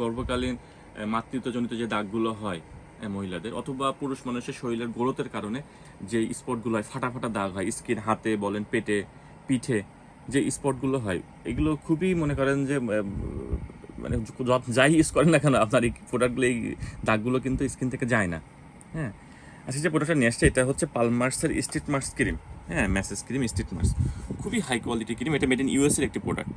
গর্ভকালীন মাতৃত্বজনিত যে দাগগুলো হয় মহিলাদের, অথবা পুরুষ মানুষের শরীরের গ্রোথের কারণে যে স্পটগুলো হয় ফাটা ফাটা দাগ হয়, স্কিন, হাতে বলেন, পেটে, পিঠে, যে স্পটগুলো হয়, এগুলো খুবই মনে করেন যে মানে যাই ইউজ করেন না কেন, আপনার এই প্রোডাক্টগুলো এই দাগগুলো কিন্তু স্কিন থেকে যায় না। হ্যাঁ? আচ্ছা যে প্রোডাক্টটা নিয়ে আসছে, এটা হচ্ছে পালমার্সের স্ট্রিট মার্স ক্রিম। হ্যাঁ ম্যাসেজ ক্রিম, স্ট্রিট মার্স। খুবই হাই কোয়ালিটি ক্রিম, এটা মেড ইন ইউএস এর একটি প্রোডাক্ট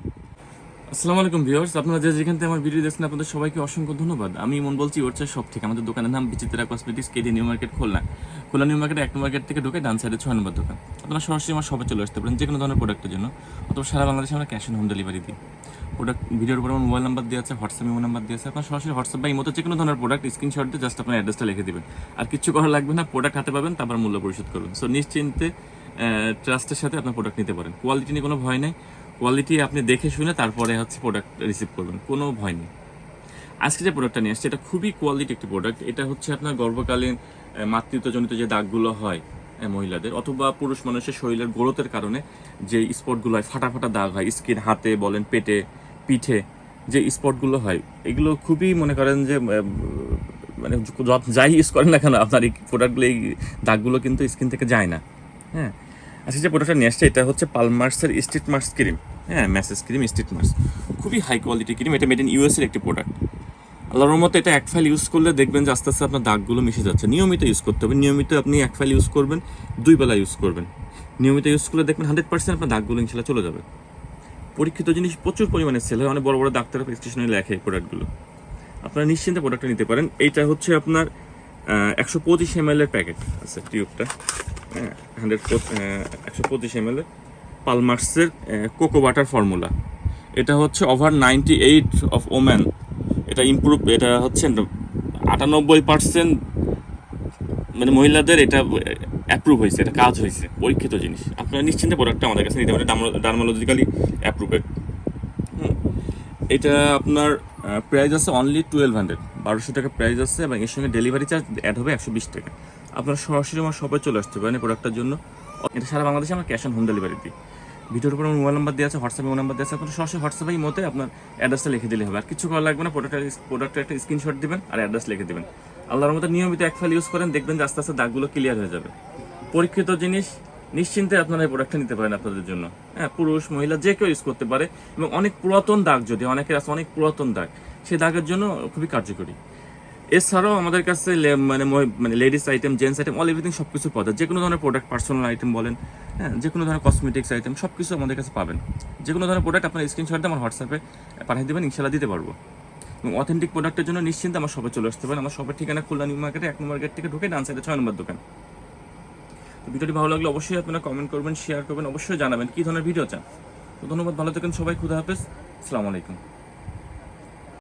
আসসালামু আলাইকুম ভিউয়ার্স, আপনারা যে যেখান থেকে আমার ভিডিও দেখছেন, আপনাদের সবাইকে অসংখ্য ধন্যবাদ। আমি মন বলছি ওর সব থেকে আমাদের দোকানের নাম Bichitra cosmetics, KD new market খোলা খোলা নিউ মার্কেট এক মার্কেট থেকে ঢুকে ডান সাইডে ছয় নম্বর দোকান। আপনারা সরাসরি আমার সবাই চলে আসতে পারেন যে কোনো ধরনের প্রোডাক্টের জন্য, অথবা সারা বাংলাদেশে আমরা ক্যাশ অন হোম ডেলিভারি দিই। প্রোডাক্ট ভিডিওর উপর আমার মোবাইল নাম্বার দেওয়া আছে হোয়াটসঅ্যাপ ইমো নাম্বার দেওয়া আছে। আপনার সরাসরি হোয়াটসঅ্যাপ বা ইমোতে যে কোনো ধরনের প্রোডাক্ট স্ক্রিনশট দিয়ে জাস্ট আপনার অ্যাড্রেসটা লিখে দিবেন। আর কিছু করা লাগবে না প্রোডাক্ট হাতে পাবেন, তারপর মূল্য পরিশোধ করবেন সো নিশ্চিন্তে ট্রাস্টের সাথে আপনার প্রোডাক্ট নিতে পারেন। কোয়ালিটি নিয়ে কোনো ভয় নেই। কোয়ালিটি আপনি দেখে শুনে তারপরে হচ্ছে প্রোডাক্ট রিসিভ করবেন, কোনো ভয় নেই। আজকে যে প্রোডাক্টটা নিয়ে আসছে, এটা খুবই কোয়ালিটি একটি প্রোডাক্ট এটা হচ্ছে আপনার গর্ভকালীন মাতৃত্বজনিত যে দাগগুলো হয় মহিলাদের, অথবা পুরুষ মানুষের শরীরের গ্রোথের কারণে যে স্পটগুলো হয় ফাটা ফাটা দাগ হয় স্কিন হাতে বলেন পেটে, পিঠে, যে স্পটগুলো হয়, এগুলো খুবই মনে করেন যে মানে যাই ইউজ করেন না কেন, আপনার এই প্রোডাক্টগুলো এই দাগগুলো কিন্তু স্কিন থেকে যায় না। হ্যাঁ? আচ্ছা যে প্রোডাক্টটা নিয়ে আসছে, এটা হচ্ছে পালমার্সের স্ট্রিট মার্স ক্রিম হ্যাঁ ম্যাসেজ ক্রিম স্ট্রিট মার্স খুবই হাই কোয়ালিটি ক্রিম এটা মেড ইন ইউএসের একটি প্রোডাক্ট আল্লাহর মতো এটা এক ফাইল ইউজ করলে দেখবেন যে আস্তে আস্তে আপনার দাগগুলো মিশে যাচ্ছে। নিয়মিত ইউজ করতে হবে। নিয়মিত আপনি এক ফাইল ইউজ করবেন, দুই বেলা ইউজ করবেন। নিয়মিত ইউজ করলে দেখবেন হান্ড্রেড পার্সেন্ট আপনার দাগগুলো ইনশাল্লাহ চলে যাবে। পরীক্ষিত জিনিস প্রচুর পরিমাণে সেল হয়। অনেক বড় বড় ডাক্তার প্রেসক্রিপশনে লেখে এই প্রোডাক্টগুলো আপনারা নিশ্চিন্তে প্রোডাক্টটা নিতে পারেন। এইটা হচ্ছে আপনার একশো পঁচিশ এম এর প্যাকেট আছে টিউবটা হান্ড্রেড একশো পঁচিশ এম এর পালমার্সের কোকো বাটার ফর্মুলা। এটা হচ্ছে over ninety eight of woman এটা ইমপ্রুভ এটা হচ্ছে আটানব্বই পার্সেন্ট মানে মহিলাদের এটা অ্যাপ্রুভ হয়েছে, এটা কাজ হয়েছে, পরীক্ষিত জিনিস। আপনারা নিশ্চিন্তে প্রোডাক্টটা আমাদের কাছে নিতে পারেন ডার্মালজিক্যালি অ্যাপ্রুভেড এটা আপনার প্রাইস আছে অনলি টুয়েলভ হান্ড্রেড বারোশো টাকা প্রাইস আছে এবং এর সঙ্গে ডেলিভারি চার্জ অ্যাড হবে একশো বিশ টাকা। আপনারা সরাসরি আমার শপে চলে আসতে পারেন এই প্রোডাক্টটার জন্য। এটা সারা বাংলাদেশে আমরা ক্যাশ অন হোম ডেলিভারি দিই। ভিডিওর উপর আমার মোবাইল নাম্বার দেওয়া আছে হোয়াটসঅ্যাপে মোবাইল নাম্বার দেওয়া আছে, আপনার সরাসরি হোয়াটসঅ্যাপেই মতে আপনার অ্যাড্রেসটা লিখে দিলে হবে। আর কিছু করা লাগবে না প্রোডাক্টের প্রোডাক্টের একটা স্ক্রিনশট দিবেন আর অ্যাড্রেস লিখে দিবেন। আল্লাহর মতো নিয়মিত এক ফাইল ইউজ করেন, দেখবেন যে আস্তে আস্তে দাগগুলো ক্লিয়ার হয়ে যাবে। পরীক্ষিত জিনিস, নিশ্চিন্তে আপনারা এই প্রোডাক্টটা নিতে পারেন আপনাদের জন্য। হ্যাঁ পুরুষ, মহিলা, যে কেউ ইউজ করতে পারে। এবং অনেক পুরাতন দাগ যদি, অনেকের আছে অনেক পুরাতন দাগ, সেই দাগের জন্য খুবই কার্যকরী। এছাড়াও আমাদের কাছে মানে মানে ladies item gents item all everything সব কিছু পাওয়া যায় যে কোনো ধরনের প্রোডাক্ট পার্সোনাল আইটেম বলেন হ্যাঁ যে কোনো ধরনের কসমেটিক্স আইটেম সব কিছু আমাদের কাছে পাবেন। যে কোনো ধরনের প্রোডাক্ট আপনার স্ক্রিনশট দিয়ে আমার হোয়াটসঅ্যাপে পাঠিয়ে দেবেন ইনশাল্লাহ দিতে পারব। এবং অথেন্টিক প্রোডাক্টের জন্য নিশ্চিন্তে আমার শপে চলে আসতে পারেন। আমার শপের ঠিকানা খুলনা নিউ মার্কেটে, এক নম্বর গেট থেকে ঢুকে ডান সাইডে ছয় নম্বর দোকান। তো ভিডিওটি ভালো লাগলে অবশ্যই আপনারা কমেন্ট করবেন শেয়ার করবেন, অবশ্যই জানাবেন কী ধরনের ভিডিও চান। তো ধন্যবাদ, ভালো থাকেন সবাই, খুদা হাফেজ। আসসালামু আলাইকুম।